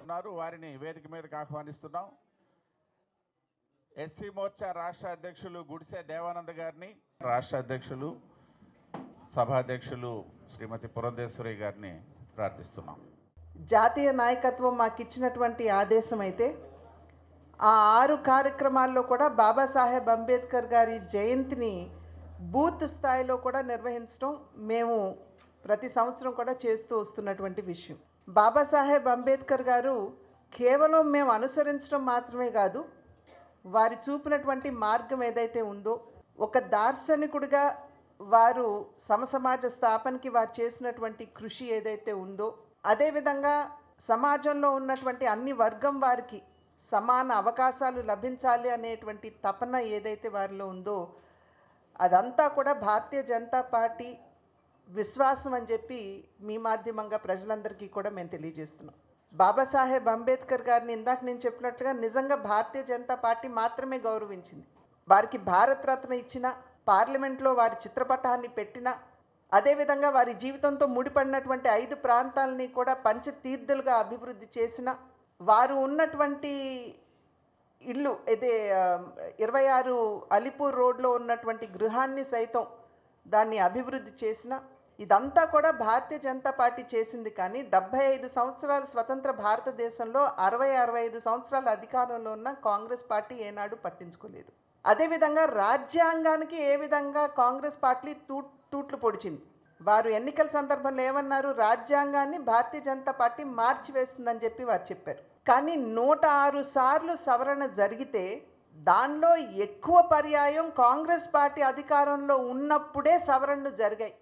ఉన్నారు. వారిని వేదిక మీదకి ఆహ్వానిస్తున్నాం. ఎస్సీ మోర్చా రాష్ట్ర అధ్యక్షులు గుడిసె దేవానంద్ గారిని రాష్ట్ర అధ్యక్షులు సభాధ్యక్షులు శ్రీమతి పురంధేశ్వరి గారిని ప్రార్థిస్తున్నాం. జాతీయ నాయకత్వం మాకు ఇచ్చినటువంటి ఆదేశం అయితే ఆ ఆరు కార్యక్రమాల్లో కూడా బాబాసాహెబ్ అంబేద్కర్ గారి జయంతిని బూత్ స్థాయిలో కూడా నిర్వహించడం మేము ప్రతి సంవత్సరం కూడా చేస్తూ వస్తున్నటువంటి విషయం. బాబాసాహెబ్ అంబేద్కర్ గారు కేవలం మేము అనుసరించడం మాత్రమే కాదు వారి చూపినటువంటి మార్గం ఏదైతే ఉందో ఒక దార్శనికుడిగా వారు సమసమాజ స్థాపనకి వారు చేసినటువంటి కృషి ఏదైతే ఉందో అదేవిధంగా సమాజంలో ఉన్నటువంటి అన్ని వర్గం వారికి సమాన అవకాశాలు లభించాలి అనేటువంటి తపన ఏదైతే వారిలో ఉందో అదంతా కూడా భారతీయ జనతా పార్టీ విశ్వాసం అని చెప్పి మీ మాధ్యమంగా ప్రజలందరికీ కూడా మేము తెలియజేస్తున్నాం. బాబాసాహెబ్ అంబేద్కర్ గారిని ఇందాక నేను చెప్పినట్లుగా నిజంగా భారతీయ జనతా పార్టీ మాత్రమే గౌరవించింది. వారికి భారతరత్న ఇచ్చిన పార్లమెంట్లో వారి చిత్రపటాన్ని పెట్టిన అదేవిధంగా వారి జీవితంతో ముడిపడినటువంటి ఐదు ప్రాంతాలని కూడా పంచతీర్థులుగా అభివృద్ధి చేసిన వారు ఉన్నటువంటి ఇల్లు ఇదే ఇరవై ఆరు అలిపూర్ రోడ్లో ఉన్నటువంటి గృహాన్ని సైతం దాన్ని అభివృద్ధి చేసిన ఇదంతా కూడా భారతీయ జనతా పార్టీ చేసింది కానీ డెబ్బై ఐదు సంవత్సరాల స్వతంత్ర భారతదేశంలో అరవై అరవై ఐదు సంవత్సరాల అధికారంలో ఉన్న కాంగ్రెస్ పార్టీ ఏనాడు పట్టించుకోలేదు. అదేవిధంగా రాజ్యాంగానికి ఏ విధంగా కాంగ్రెస్ పార్టీ తూ తూట్లు పొడిచింది? వారు ఎన్నికల సందర్భంలో ఏమన్నారు? రాజ్యాంగాన్ని భారతీయ జనతా పార్టీ మార్చివేస్తుందని చెప్పి వారు చెప్పారు. కానీ నూట ఆరు సార్లు సవరణ జరిగితే దానిలో ఎక్కువ పర్యాయం కాంగ్రెస్ పార్టీ అధికారంలో ఉన్నప్పుడే సవరణలు జరిగాయి.